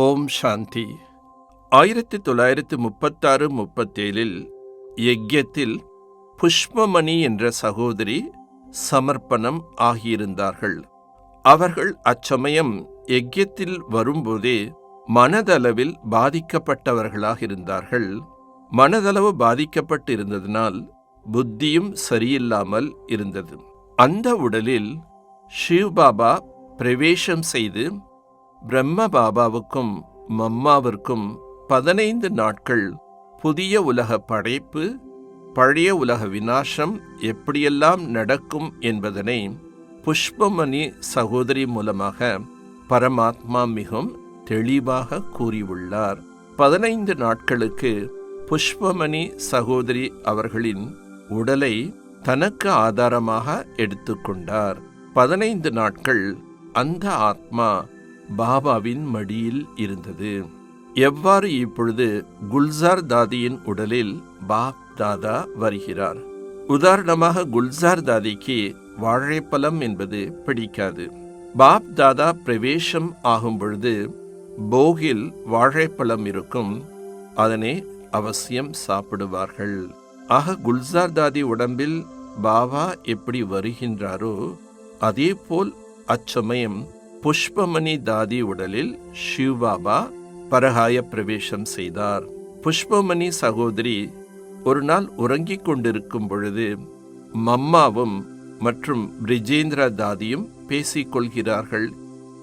ஓம் சாந்தி. ஆயிரத்தி தொள்ளாயிரத்தி முப்பத்தாறு முப்பத்தேழில் யக்யத்தில் புஷ்பமணி என்ற சகோதரி சமர்ப்பணம் ஆகியிருந்தார்கள். அவர்கள் அச்சமயம் யக்யத்தில் வரும்போதே மனதளவில் பாதிக்கப்பட்டவர்களாக இருந்தார்கள். மனதளவு பாதிக்கப்பட்டு இருந்ததினால் புத்தியும் சரியில்லாமல் இருந்தது. அந்த உடலில் ஷிவ் பாபா பிரவேசம் செய்து பிரம்ம பாபாவுக்கும் மம்மாவிற்கும் பதினைந்து நாட்கள் புதிய உலக படைப்பு பழைய உலக வினாசம் எப்படியெல்லாம் நடக்கும் என்பதனை புஷ்பமணி சகோதரி மூலமாக பரமாத்மா மிகவும் தெளிவாக கூறியுள்ளார். பதினைந்து நாட்களுக்கு புஷ்பமணி சகோதரி அவர்களின் உடலை தனக்கு ஆதாரமாக எடுத்துக்கொண்டார். பதினைந்து நாட்கள் அந்த ஆத்மா பாபாவின் மடியில் இருந்தது. எவ்வாறு இப்பொழுது குல்சார் தாதியின் உடலில் பாப் தாதா வருகிறார்? உதாரணமாக குல்சார் தாதிக்கு வாழைப்பழம் என்பது பிடிக்காது. பாப் தாதா பிரவேசம் ஆகும் பொழுது போகில் வாழைப்பழம் இருக்கும் அதனை அவசியம் சாப்பிடுவார்கள். ஆக குல்சார் தாதி உடம்பில் பாபா எப்படி வருகின்றாரோ அதே போல் அச்சமயம் புஷ்பமணி தாதி உடலில் சிவ்பாபா பரகாய பிரவேசம் செய்தார். புஷ்பமணி சகோதரி ஒரு நாள் உறங்கிக் கொண்டிருக்கும் பொழுது மம்மாவும் மற்றும் பிரிஜேந்திர தாதியும் பேசிக்கொள்கிறார்கள்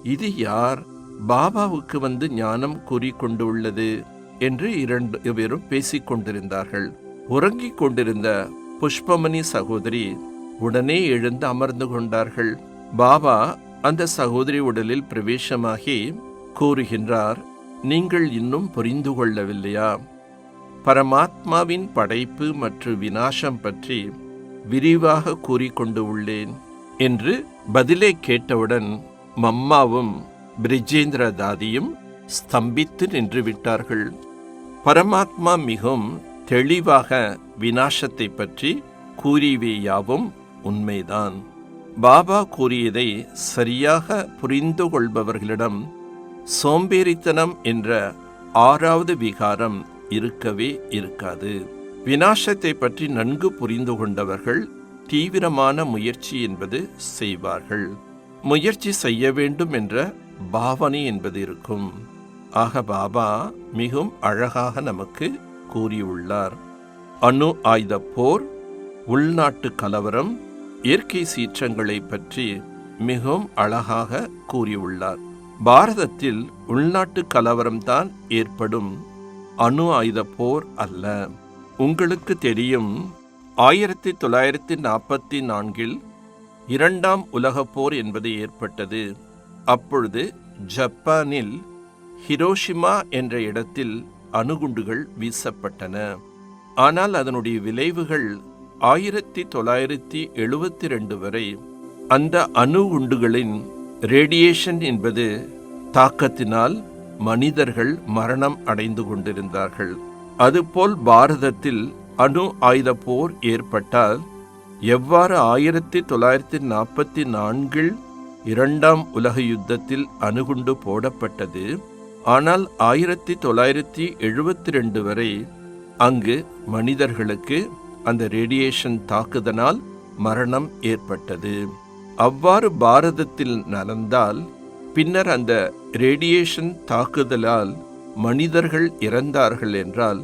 இது யார்? பாபாவுக்கு வந்து ஞானம் கூறிக்கொண்டுள்ளது என்று இரண்டு பேரும் பேசிக் கொண்டிருந்தார்கள். உறங்கிக் கொண்டிருந்த புஷ்பமணி சகோதரி உடனே எழுந்து அமர்ந்து கொண்டார்கள். பாபா அந்த சகோதரி உடலில் பிரவேசமாகி கூறுகின்றார் நீங்கள் இன்னும் புரிந்து கொள்ளவில்லையா? பரமாத்மாவின் படைப்பு மற்றும் வினாசம் பற்றி விரிவாக கூறிக்கொண்டு உள்ளேன் என்று பதிலை கேட்டவுடன் மம்மாவும் பிரிஜேந்திர தாதியும் ஸ்தம்பித்து நின்று விட்டார்கள் பரமாத்மா மிகவும் தெளிவாக வினாசத்தை பற்றி கூறியவையாவும் உண்மைதான். பாபா கூறியதை சரியாக புரிந்து கொள்பவர்களிடம் சோம்பேறித்தனம் என்ற ஆறாவது விகாரம் இருக்கவே இருக்காது. வினாசத்தை பற்றி நன்கு புரிந்து கொண்டவர்கள் தீவிரமான முயற்சி என்பது செய்வார்கள். முயற்சி செய்ய வேண்டும் என்ற பாவனை என்பது இருக்கும். ஆக பாபா மிகவும் அழகாக நமக்கு கூறியுள்ளார். அணு ஆயுத போர் உள்நாட்டு கலவரம் இயற்கை சீற்றங்களை பற்றி மிகவும் அழகாக கூறியுள்ளார். பாரதத்தில் உள்நாட்டு கலவரம்தான் ஏற்படும். அணு ஆயுத போர் அல்ல. உங்களுக்கு தெரியும் ஆயிரத்தி தொள்ளாயிரத்தி நாற்பத்தி நான்கில் இரண்டாம் உலகப் போர் என்பது ஏற்பட்டது. அப்பொழுது ஜப்பானில் ஹிரோஷிமா என்ற இடத்தில் அணுகுண்டுகள் வீசப்பட்டன. ஆனால் அதனுடைய விளைவுகள் ஆயிரத்தி தொள்ளாயிரத்தி எழுபத்தி ரெண்டு வரை அந்த அணு உண்டுகளின் ரேடியேஷன் என்பது தாக்கத்தினால் மனிதர்கள் மரணம் அடைந்து கொண்டிருந்தார்கள். அதுபோல் பாரதத்தில் அணு ஆயுத போர் ஏற்பட்டால் எவ்வாறு ஆயிரத்தி தொள்ளாயிரத்தி நாற்பத்தி நான்கில் இரண்டாம் உலக யுத்தத்தில் அணுகுண்டு போடப்பட்டது? ஆனால் ஆயிரத்தி தொள்ளாயிரத்தி எழுபத்தி ரெண்டு வரை அங்கு மனிதர்களுக்கு அந்த ரேடியேஷன் தாக்குதனால் மரணம் ஏற்பட்டது. அவ்வாறு பாரதத்தில் நடந்தால் பின்னர் அந்த ரேடியேஷன் தாக்குதலால் மனிதர்கள் இறந்தார்கள் என்றால்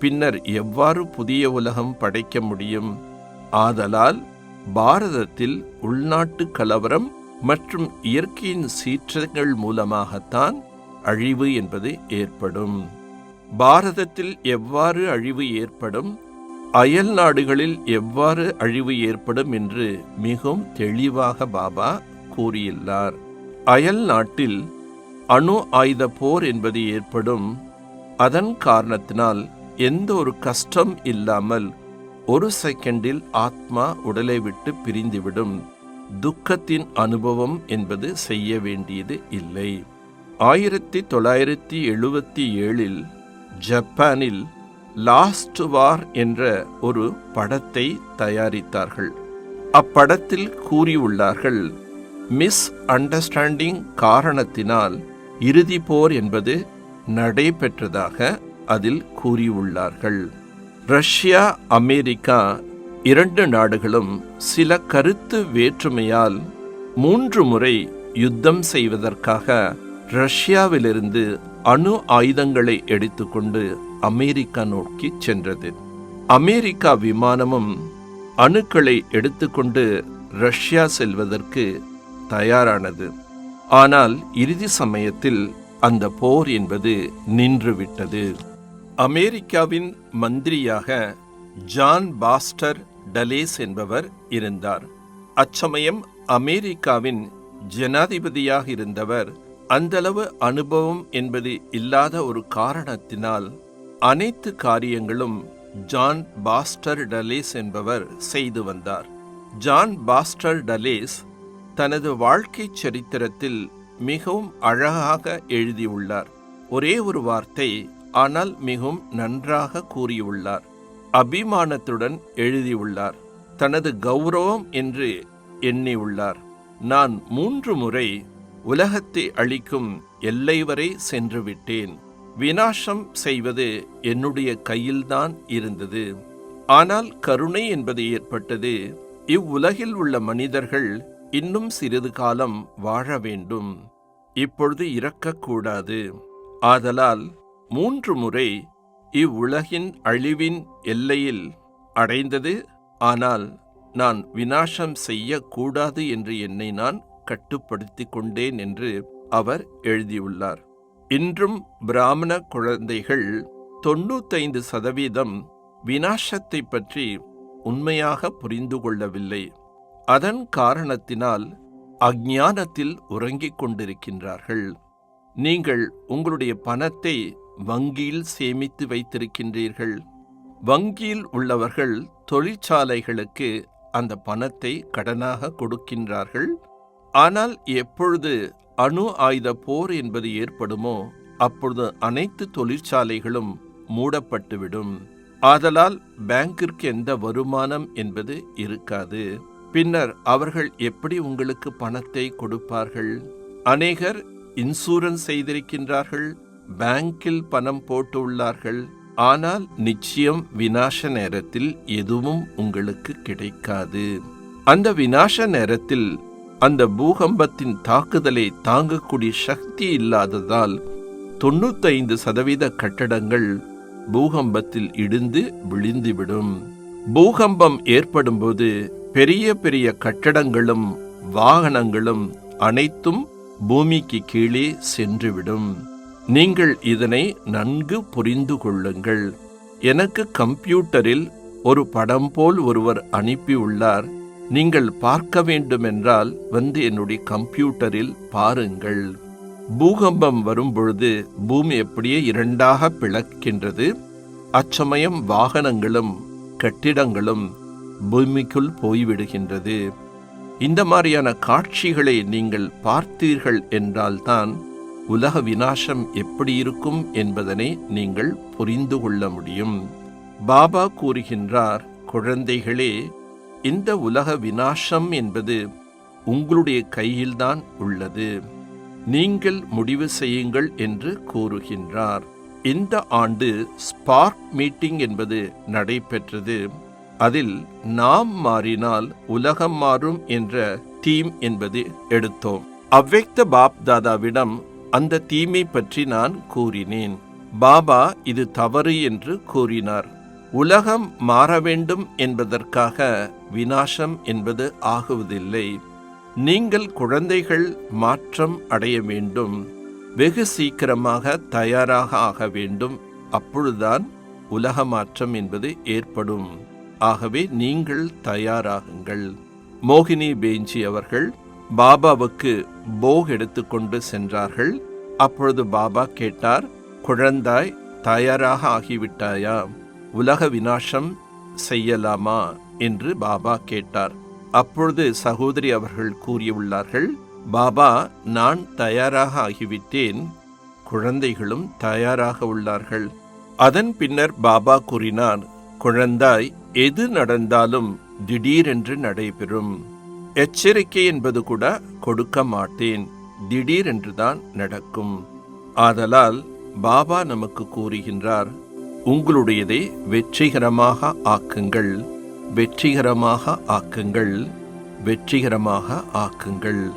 பின்னர் எவ்வாறு புதிய உலகம் படைக்க முடியும்? ஆதலால் பாரதத்தில் உள்நாட்டு கலவரம் மற்றும் இயற்கையின் சீற்றங்கள் மூலமாகத்தான் அழிவு என்பது ஏற்படும். பாரதத்தில் எவ்வாறு அழிவு ஏற்படும்? அயல் நாடுகளில் எவ்வாறு அழிவு ஏற்படும் என்று மிகவும் தெளிவாக பாபா கூறியுள்ளார். அயல் நாட்டில் அணு ஆயுத போர் என்பது ஏற்படும். அதன் காரணத்தினால் எந்த ஒரு கஷ்டம் இல்லாமல் ஒரு செகண்டில் ஆத்மா உடலை விட்டு பிரிந்துவிடும். துக்கத்தின் அனுபவம் என்பது செய்ய வேண்டியது இல்லை. ஆயிரத்தி தொள்ளாயிரத்தி எழுபத்தி ஏழில் ஜப்பானில் லாஸ்ட் வார் என்ற ஒரு படத்தை தயாரித்தார்கள். அப்படத்தில் கூறியுள்ளார்கள் மிஸ் அண்டர்ஸ்டாண்டிங் காரணத்தினால் இறுதி போர் என்பது நடைபெற்றதாக அதில் கூறியுள்ளார்கள். ரஷ்யா அமெரிக்கா இரண்டு நாடுகளும் சில கருத்து வேற்றுமையால் மூன்று முறை யுத்தம் செய்வதற்காக ரஷ்யாவிலிருந்து அணு ஆயுதங்களை எடுத்துக்கொண்டு அமெரிக்கா நோக்கி சென்றது. அமெரிக்கா விமானமும் அணுக்களை எடுத்துக்கொண்டு ரஷ்யா செல்வதற்கு தயாரானது. ஆனால் இறுதி சமயத்தில் அந்த போர் என்பது நின்றுவிட்டது. அமெரிக்காவின் மந்திரியாக ஜான் பாஸ்டர் டலேஸ் என்பவர் இருந்தார். அச்சமயம் அமெரிக்காவின் ஜனாதிபதியாக இருந்தவர் அந்தளவு அனுபவம் என்பது இல்லாத ஒரு காரணத்தினால் அனைத்து காரியங்களும் ஜான் பாஸ்டர் டலேஸ் என்பவர் செய்து வந்தார். ஜான் பாஸ்டர் டலேஸ் தனது வாழ்க்கை சரித்திரத்தில் மிகவும் அழகாக எழுதியுள்ளார். ஒரே ஒரு வார்த்தை ஆனால் மிகவும் நன்றாக கூறியுள்ளார். அபிமானத்துடன் எழுதியுள்ளார். தனது கௌரவம் என்று எண்ணியுள்ளார். நான் மூன்று முறை உலகத்தை அழிக்கும் எல்லை வரை சென்று விட்டேன். வினாசம் செய்வது என்னுடைய கையில்தான் இருந்தது. ஆனால் கருணை என்பது ஏற்பட்டது. இவ்வுலகில் உள்ள மனிதர்கள் இன்னும் சிறிது காலம் வாழ வேண்டும். இப்பொழுது இறக்கக்கூடாது ஆதலால் மூன்று முறை இவ்வுலகின் அழிவின் எல்லையில் அடைந்தது. ஆனால் நான் வினாசம் செய்யக்கூடாது என்று என்னை நான் கட்டுப்படுத்திக் கொண்டேன் என்று அவர் எழுதியுள்ளார். இன்றும் பிராமண குழந்தைகள் தொண்ணூத்தைந்து சதவீதம் வினாசத்தை பற்றி உண்மையாக புரிந்து கொள்ளவில்லை. அதன் காரணத்தினால் அஞ்ஞானத்தில் உறங்கிக் கொண்டிருக்கின்றார்கள். நீங்கள் உங்களுடைய பணத்தை வங்கியில் சேமித்து வைத்திருக்கின்றீர்கள். வங்கியில் உள்ளவர்கள் தொழிற்சாலைகளுக்கு அந்த பணத்தை கடனாக கொடுக்கின்றார்கள். ஆனால் எப்பொழுது அணு ஆயுத போர் என்பது ஏற்படுமோ அப்பொழுது அனைத்து தொழிற்சாலைகளும் மூடப்பட்டுவிடும். ஆதலால் பேங்கிற்கு எந்த வருமானம் என்பது இருக்காது. பின்னர் அவர்கள் எப்படி உங்களுக்கு பணத்தை கொடுப்பார்கள்? அநேகர் இன்சூரன்ஸ் செய்திருக்கின்றார்கள் பேங்கில் பணம் போட்டு உள்ளார்கள். ஆனால் நிச்சயம் வினாச நேரத்தில் எதுவும் உங்களுக்கு கிடைக்காது. அந்த வினாச நேரத்தில் அந்த பூகம்பத்தின் தாக்குதலை தாங்கக்கூடிய சக்தி இல்லாததால் தொண்ணூத்தைந்து சதவீத கட்டடங்கள் பூகம்பத்தில் இடிந்து விழுந்துவிடும். பூகம்பம் ஏற்படும்போது பெரிய பெரிய கட்டடங்களும் வாகனங்களும் அனைத்தும் பூமிக்கு கீழே சென்றுவிடும். நீங்கள் இதனை நன்கு புரிந்து கொள்ளுங்கள். எனக்கு கம்ப்யூட்டரில் ஒரு படம் போல் ஒருவர் அனுப்பியுள்ளார். நீங்கள் பார்க்க வேண்டுமென்றால் வந்து என்னுடைய கம்ப்யூட்டரில் பாருங்கள். பூகம்பம் வரும்பொழுது பூமி எப்படியே இரண்டாக பிளக்கின்றது. அச்சமயம் வாகனங்களும் கட்டிடங்களும் பூமிக்குள் போய்விடுகின்றது. இந்த மாதிரியான காட்சிகளை நீங்கள் பார்த்தீர்கள் என்றால்தான் உலக வினாசம் எப்படி இருக்கும் என்பதனை நீங்கள் புரிந்து கொள்ள முடியும். பாபா கூறுகின்றார் குழந்தைகளே இந்த உலக வினாசம் என்பது உங்களுடைய கையில்தான் உள்ளது. நீங்கள் முடிவு செய்யுங்கள் என்று கூறுகின்றார். இந்த ஆண்டு ஸ்பார்க் மீட்டிங் என்பது நடைபெற்றது. அதில் நாம் மாறினால் உலகம் மாறும் என்ற தீம் என்பது எடுத்தோம். அவ்வக்த பாப் தாதாவிடம் அந்த தீமை பற்றி நான் கூறினேன். பாபா இது தவறு என்று கூறினார். உலகம் மாற வேண்டும் என்பதற்காக வினாசம் என்பது ஆகுவதில்லை. நீங்கள் குழந்தைகள் மாற்றம் அடைய வேண்டும். வெகு சீக்கிரமாக தயாராக ஆக வேண்டும். அப்பொழுதுதான் உலக மாற்றம் என்பது ஏற்படும். ஆகவே நீங்கள் தயாராகுங்கள். மோகினி பேஞ்சி அவர்கள் பாபாவுக்கு போக் எடுத்துக்கொண்டு சென்றார்கள். அப்பொழுது பாபா கேட்டார் குழந்தாய் தயாராக ஆகிவிட்டாயா? உலக வினாசம் செய்யலாமா? என்று பாபா கேட்டார். அப்பொழுது சகோதரி அவர்கள் கூறியுள்ளார்கள் பாபா நான் தயாராக ஆகிவிட்டேன். குழந்தைகளும் தயாராக உள்ளார்கள். அதன் பின்னர் பாபா கூறினார் குழந்தாய் எது நடந்தாலும் திடீரென்று நடைபெறும். எச்சரிக்கை என்பது கூட கொடுக்க மாட்டேன். திடீரென்றுதான் நடக்கும். ஆதலால் பாபா நமக்கு கூறுகின்றார் உங்களுடையதை வெற்றிகரமாக ஆக்குங்கள். வெற்றிகரமாக ஆக்குங்கள். வெற்றிகரமாக ஆக்குங்கள்.